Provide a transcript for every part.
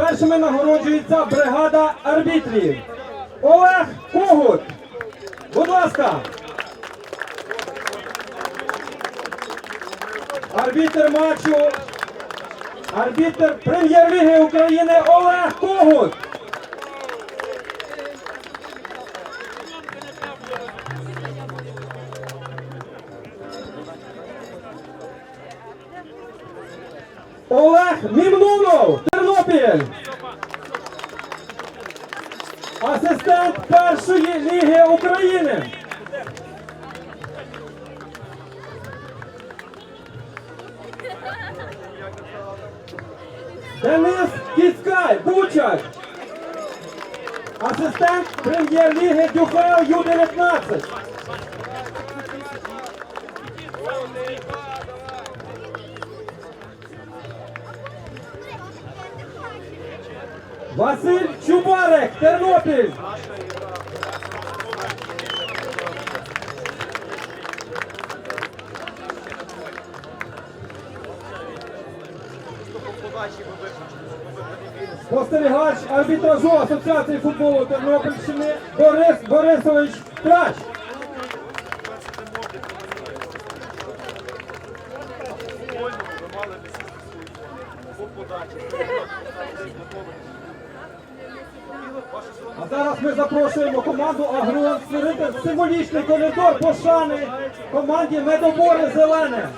першими нагороджується бригада арбітрів. Олег Когут. Будь ласка. Арбітр матчу. Арбітр прем'єр-ліги України Олег Когут. Олег Мімнунов, Тернопіль. Асистент першої ліги України. Денис Кіцкай, Бучач. Асистент прем'єр-ліги Дюхайл Ю-19. Василь Чубарик, Тернопіль. Спостерігач арбітражу Асоціації футболу Тернопільщини Борис Борисович Трач. А зараз ми запрошуємо команду Агрон створити символічний коридор пошани команді Медобори Зелене.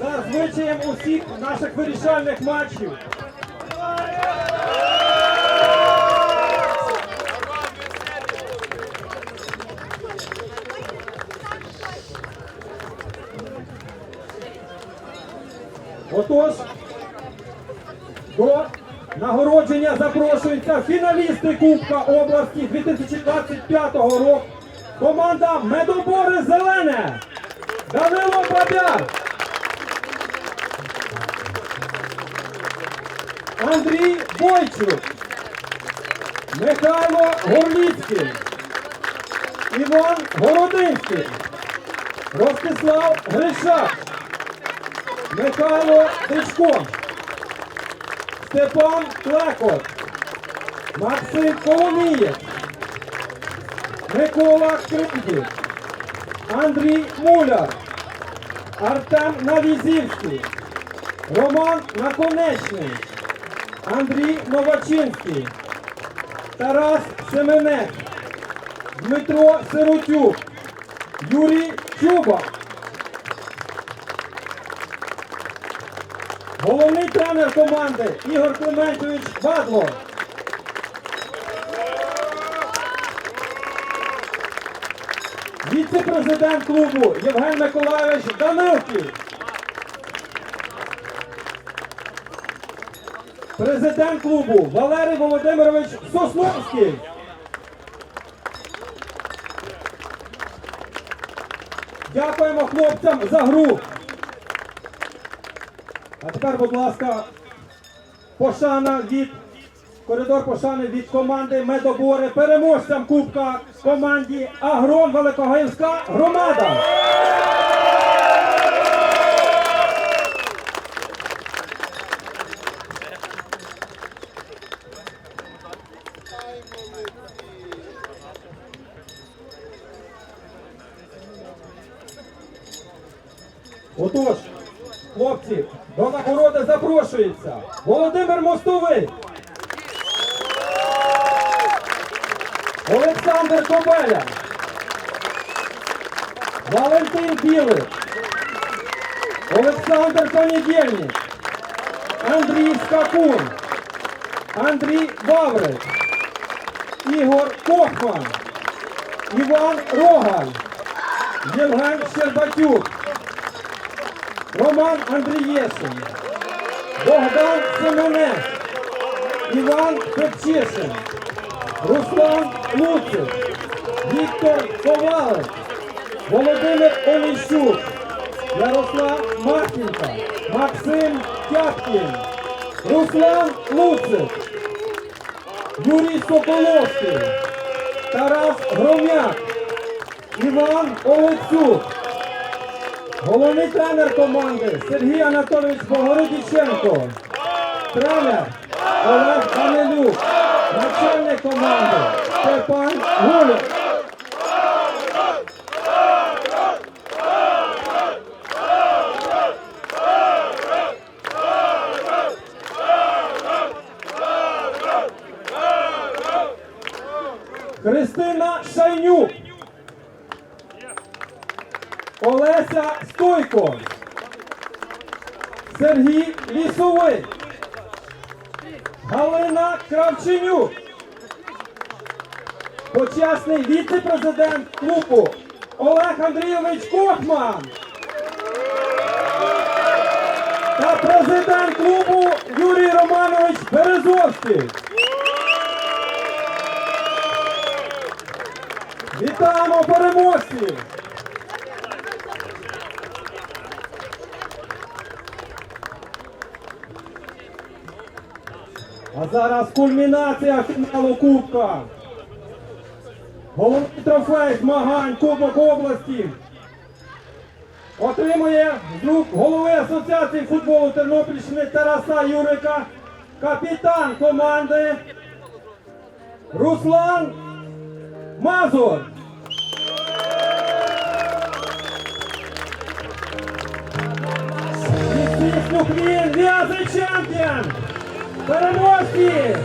За звичаєм усіх наших вирішальних матчів. Запрошуються фіналісти Кубка області 2025 року. Команда Медобори Зелене. Данило Бабяр. Андрій Бойчук. Михайло Горліцький. Іван Городинський. Ростислав Гришак. Михайло Дичко. Степан Клекот. Максим Коломієць. Микола Крипків. Андрій Муляр. Артем Навізівський. Роман Наконечний. Андрій Новачинський. Тарас Семенець. Дмитро Сиротюк. Юрій Чуба. Головний тренер команди Ігор Клементович Бадло. Віце-президент клубу Євген Миколайович Данилків. Президент клубу Валерій Володимирович Сосновський. Дякуємо хлопцям за гру. А тепер, будь ласка, пошана від коридор пошани від команди Медобори переможцям Кубка команді Агрон Великогаївська громада. Отож, хлопці, до нагороди запрошується Володимир Мостовий. Олександр Кобеля. Валентин Білий. Олександр Понедільник. Андрій Скакун. Андрій Ваврик. Ігор Кохман. Іван Рогаль. Євген Щербатюк. Роман Андрієшин, Богдан Семенець, Іван Пепчишин, Руслан Луцик, Віктор Ковалик, Володимир Олещук, Ярослав Марченко, Максим Тяпкін, Руслан Луцик, Юрій Соколовський, Тарас Громяк, Іван Олексюк. Головний тренер команди Сергій Анатолійович Богородіченко. Тренер Олег Данилюк, начальник команди Степан Гулюк. Христина Шайнюк. Олеся Стойко. Сергій Лісовий. Галина Кравченюк. Почесний віце-президент клубу Олег Андрійович Кохман. Та президент клубу Юрій Романович Березовський. Вітаємо переможців! Зараз кульмінація фіналу Кубка. Головний трофей змагань Кубок області. Отримує з рук голови Асоціації футболу Тернопільщини Тараса Юрика, капітан команди Руслан Мазур. В'язий чемпіон! Переможці!